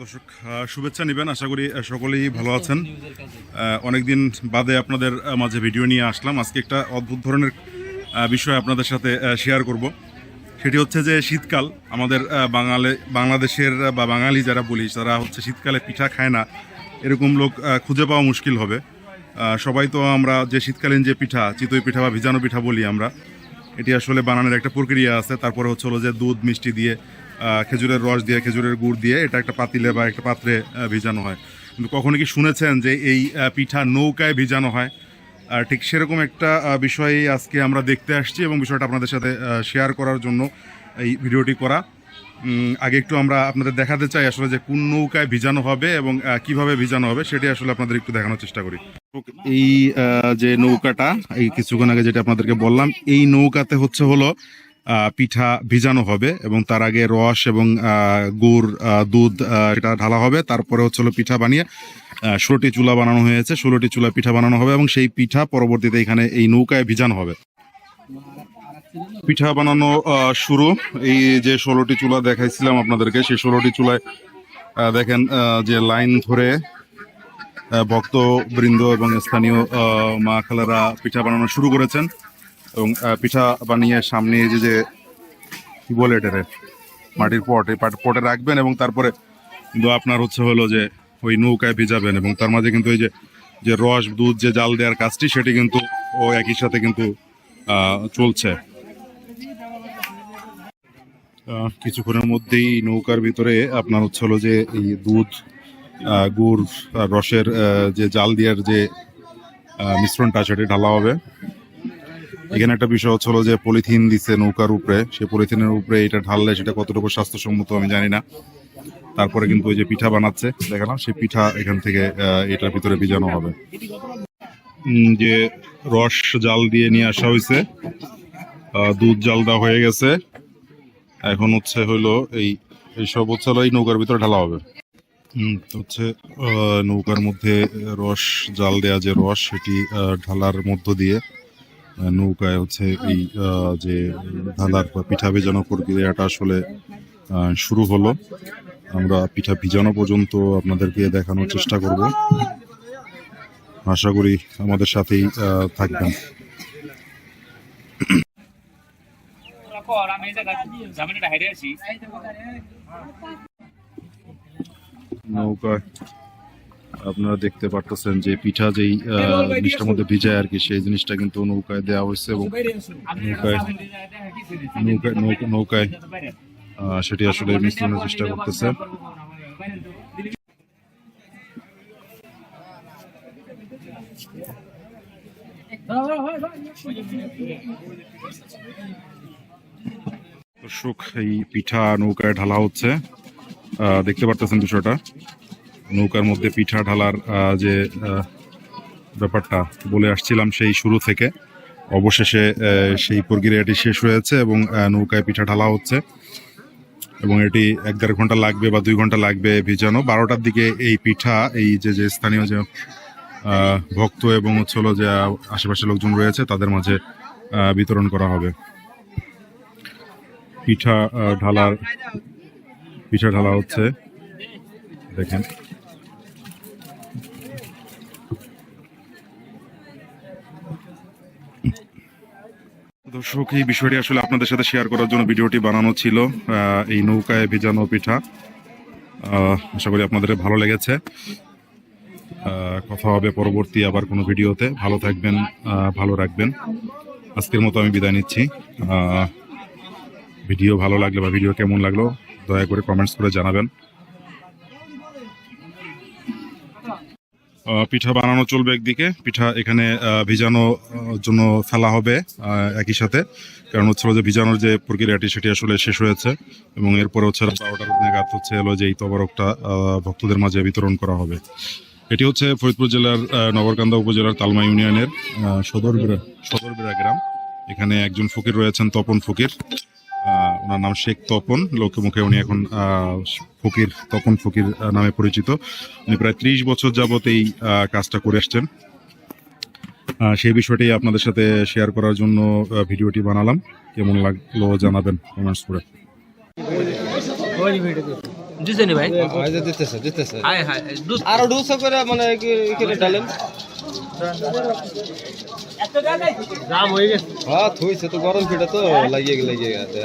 দর্শক শুভেচ্ছা নেবেন। আশা করি সকলেই ভালো আছেন। অনেকদিন বাদে আপনাদের মাঝে ভিডিও নিয়ে আসলাম। আজকে একটা অদ্ভুত ধরনের বিষয় আপনাদের সাথে শেয়ার করব। সেটি হচ্ছে যে, শীতকাল। আমাদের বাঙালি, বাংলাদেশের বা বাঙালি যারা বলি, তারা হচ্ছে শীতকালে পিঠা খায় না। এরকম লোক খুঁজে পাওয়া মুশকিল হবে। সবাই তো আমরা যে শীতকালীন যে পিঠা, চিতই পিঠা বা ভিজানো পিঠা বলি আমরা, এটি আসলে বানানোর একটা প্রক্রিয়া আছে। তারপরে হচ্ছে হলো যে দুধ, মিষ্টি দিয়ে খেজুরের রস দিয়ে, খেজুরের গুড় দিয়ে এটা একটা পাতিলে বা একটা পাত্রে ভিজানো হয়। কিন্তু কখনো কি শুনেছেন যে এই পিঠা নৌকায় ভিজানো হয়? আর ঠিক সেরকম একটা বিষয় আজকে আমরা দেখতে আসছি এবং বিষয়টা আপনাদের সাথে শেয়ার করার জন্য এই ভিডিওটি করা। আগে একটু আমরা আপনাদের দেখাতে চাই আসলে যে কোন নৌকায় ভিজানো হবে এবং কীভাবে ভিজানো হবে, সেটি আসলে আপনাদের একটু দেখানোর চেষ্টা করি। এই যে নৌকাটা, এই কিছুক্ষণ আগে যেটা আপনাদেরকে বললাম, এই নৌকাতে হচ্ছে হলো পিঠা ভিজানো হবে এবং তার আগে রস এবং গুড় দুধ এটা ঢালা হবে। তারপরে হচ্ছে হলো পিঠা বানিয়ে ষোলোটি চুলা বানানো হয়েছে। ষোলোটি চুলা পিঠা বানানো হবে এবং সেই পিঠা পরবর্তীতে এখানে এই নৌকায় ভিজানো হবে। পিঠা বানানো শুরু। এই যে ষোলোটি চুলা দেখাইছিলাম আপনাদেরকে, সেই ষোলোটি চুলায় দেখেন যে লাইন ধরে ভক্তবৃন্দ এবং স্থানীয় মা খালারা পিঠা বানানো শুরু করেছেন। এবং পিঠা বানিয়ে সামনে যে যে কি বলে এটারে? মাটির পট, এই পাট- রাখবেন এবং তারপরে কিন্তু আপনার হচ্ছে হলো যে ওই নৌকায় ভিজাবেন এবং তার মাঝে কিন্তু এই যে যে রস, দুধ, যে জাল দেওয়ার কাজটি সেটি কিন্তু ও একই সাথে কিন্তু চলছে। কিছুক্ষণের মধ্যেই নৌকার ভিতরে আপনার হচ্ছে হলো যে এই দুধ গুড়, রসের যে জাল দেওয়ার যে মিশ্রণটা সেটি ঢালা হবে। এখানে একটা বিষয় হচ্ছে হলো যে পলিথিন দিচ্ছে নৌকার উপরে। সে পলিথিনের উপরে এটা ঢাললে সেটা কতটুকু স্বাস্থ্যসম্মত আমি জানি না। তারপরে কিন্তু ওই যে পিঠা বানাচ্ছে, দেখালাম, সেই পিঠা এখান থেকে এটার ভিতরে ভিজানো হবে। যে রস জাল দিয়ে নিয়ে আসা হয়েছে দুধ জাল দেওয়া হয়ে গেছে। এখন হচ্ছে হলো এই, এইসব হচ্ছে এই নৌকার ভিতরে ঢালা হবে। হচ্ছে নৌকার মধ্যে রস জাল দেয়া যে রস, সেটি ঢালার মধ্য দিয়ে নৌকায় হচ্ছে এই যে ঢালার বা পিঠা ভেজানো প্রক্রিয়াটা আসলে শুরু হলো। আমরা পিঠা ভিজানো পর্যন্ত আপনাদেরকে দেখানোর চেষ্টা করব। আশা করি আমাদের সাথেই থাকবেন। নৌকায় আপনারা দেখতে পারতেছেন যে পিঠা যেই জিনিসটার মধ্যে ভিজায় আর কি সেই জিনিসটা কিন্তু নৌকায় দেওয়া হয়েছে এবং নৌকায় নৌকায় নৌকায়। সেটি আসলে মিশ্রণের চেষ্টা করতেছে। দর্শক এই পিঠা নৌকায় ঢালা হচ্ছে। আহ, দেখতে পারতেছেন বিষয়টা। নৌকার মধ্যে পিঠা ঢালার যে ব্যাপারটা বলে আসছিলাম সেই শুরু থেকে। অবশেষে সেই প্রক্রিয়াটি শেষ হয়েছে এবং নৌকায় পিঠা ঢালা হচ্ছে। এবং এটি এক দেড় ঘণ্টা লাগবে বা দুই ঘণ্টা লাগবে ভিজানো। বারোটার দিকে এই পিঠা, এই যে যে স্থানীয় যে ভক্ত এবং হচ্ছে হলো যে আশেপাশে লোকজন রয়েছে, তাদের মাঝে বিতরণ করা হবে। পিঠা ঢালার, পিঠা ঢালা হচ্ছে। দেখেন। দর্শক, এই বিষয়টি আসলে আপনাদের সাথে শেয়ার করার জন্য ভিডিওটি বানানো ছিল এই নৌকায় ভেজানো পিঠা। আশা করি আপনাদের ভালো লেগেছে। কথা হবে পরবর্তী আবার কোনো ভিডিওতে। ভালো থাকবেন ভালো রাখবেন। আজকের মতো আমি বিদায় নিচ্ছি। ভিডিও ভালো লাগলে বা ভিডিও কেমন লাগল, দয়া করে কমেন্টস করে জানাবেন। পিঠা বানানো চলবে একদিকে পিঠা এখানে ভিজানো জন্য ফেলা হবে একই সাথে। কারণ হচ্ছে যে ভিজানোর যে প্রক্রিয়াটি সেটি আসলে শেষ হয়েছে এবং এরপরে হচ্ছে বারোটার নাগাদ হচ্ছে এলো যে এই তবরকটা ভক্তদের মাঝে বিতরণ করা হবে। এটি হচ্ছে ফরিদপুর জেলার আহ, নগরকান্দা উপজেলার তালমা ইউনিয়নের আহ, সদরবিরা সদরবিরা গ্রাম। এখানে একজন ফকির রয়েছেন তপন ফকির। ওনার নাম শেখ তপন লোকে মুখে উনি এখন ফকির তপন ফকির নামে পরিচিত। উনি প্রায় ত্রিশ বছর যাবত এই কাজটা করে আসছেন। সেই বিষয়টি আপনাদের সাথে শেয়ার করার জন্য ভিডিওটি বানালাম। কেমন লাগল জানাবেন কমেন্টস করে। ভাই? দিতেছে দিতেছে হায় হায় আরও দুশো করে মানে এখানে ডালেন দাম হয়ে গেছে। হ্যাঁ থইছে তো গরম পিঠা তো লাগিয়ে লাগিয়ে গেছে